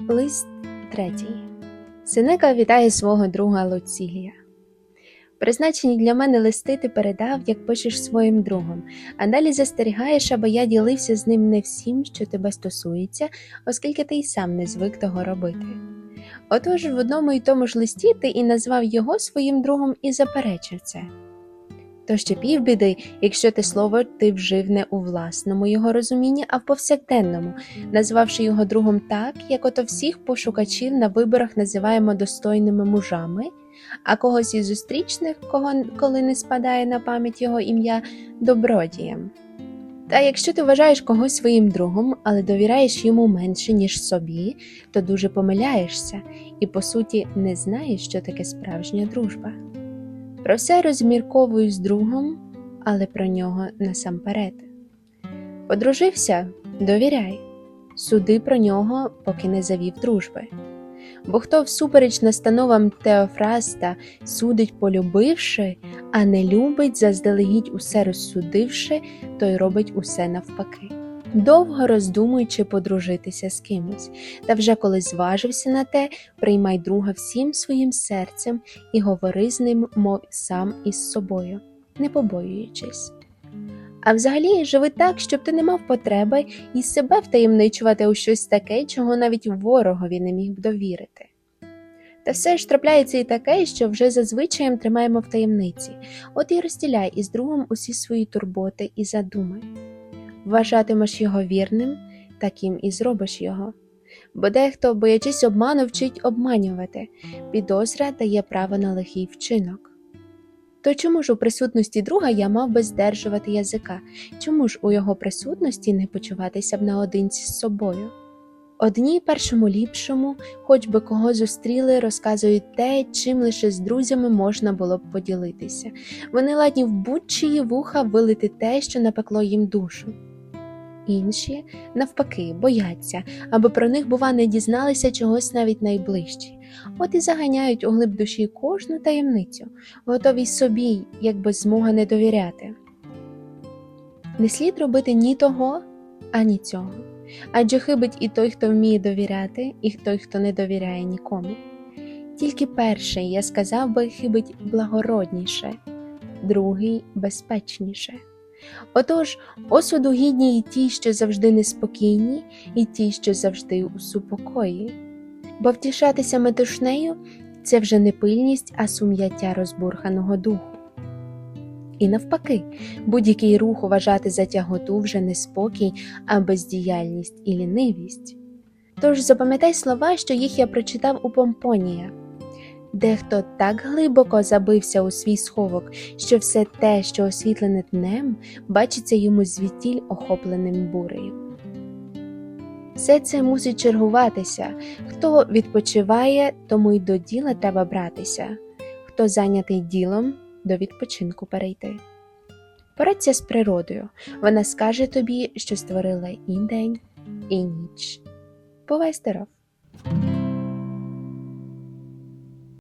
Лист третій. Сенека вітає свого друга Луцілія. Призначені для мене листи ти передав, як пишеш своїм другом, а далі застерігаєш, аби я ділився з ним не всім, що тебе стосується, оскільки ти й сам не звик того робити. Отож, в одному й тому ж листі ти і назвав його своїм другом і заперечив це. То ще півбіди, якщо те слово ти вжив не у власному його розумінні, а в повсякденному, назвавши його другом так, як ото всіх пошукачів на виборах називаємо достойними мужами, а когось із зустрічних, кого коли не спадає на пам'ять його ім'я, добродієм. Та якщо ти вважаєш когось своїм другом, але довіряєш йому менше, ніж собі, то дуже помиляєшся і, по суті, не знаєш, що таке справжня дружба. Про все розмірковую з другом, але про нього насамперед. Подружився довіряй, суди про нього, поки не завів дружби. Бо хто всупереч настановам Теофраста судить полюбивши, а не любить, заздалегідь усе розсудивши, той робить усе навпаки. Довго роздумуючи подружитися з кимось, та вже коли зважився на те, приймай друга всім своїм серцем і говори з ним, мов сам із собою, не побоюючись. А взагалі живи так, щоб ти не мав потреби і себе втаємничувати у щось таке, чого навіть ворогові не міг б довірити. Та все ж трапляється і таке, що вже зазвичаєм тримаємо в таємниці, от і розділяй із другом усі свої турботи і задуми. Вважатимеш його вірним, таким і зробиш його. Бо дехто, боячись обману, вчить обманювати, підозра дає право на лихий вчинок. То чому ж у присутності друга я мав би здержувати язика? Чому ж у його присутності не почуватися б наодинці з собою? Одні першому ліпшому, хоч би кого зустріли, розказують те, чим лише з друзями можна було б поділитися. Вони ладні в будь-чиї вуха вилити те, що напекло їм душу. Інші, навпаки, бояться, аби про них, бува, не дізналися чогось навіть найближчі, от і заганяють у глиб душі кожну таємницю, готові собі, якби змога не довіряти. Не слід робити ні того, ані цього. Адже хибить і той, хто вміє довіряти, і той, хто не довіряє нікому. Тільки перший, я сказав би, хибить благородніше, другий безпечніше. Отож, осуду гідні і ті, що завжди неспокійні, і ті, що завжди у супокої. Бо втішатися метушнею це вже не пильність, а сум'яття розбурханого духу. І навпаки, будь-який рух вважати за тяготу вже не спокій, а бездіяльність і лінивість. Тож запам'ятай слова, що їх я прочитав у Помпонія. Дехто так глибоко забився у свій сховок, що все те, що освітлене днем, бачиться йому звідтіль охопленим бурею. Все це мусить чергуватися. Хто відпочиває, тому й до діла треба братися, хто зайнятий ділом, до відпочинку перейти. Порадься з природою, вона скаже тобі, що створила і день, і ніч. Бувай здоров!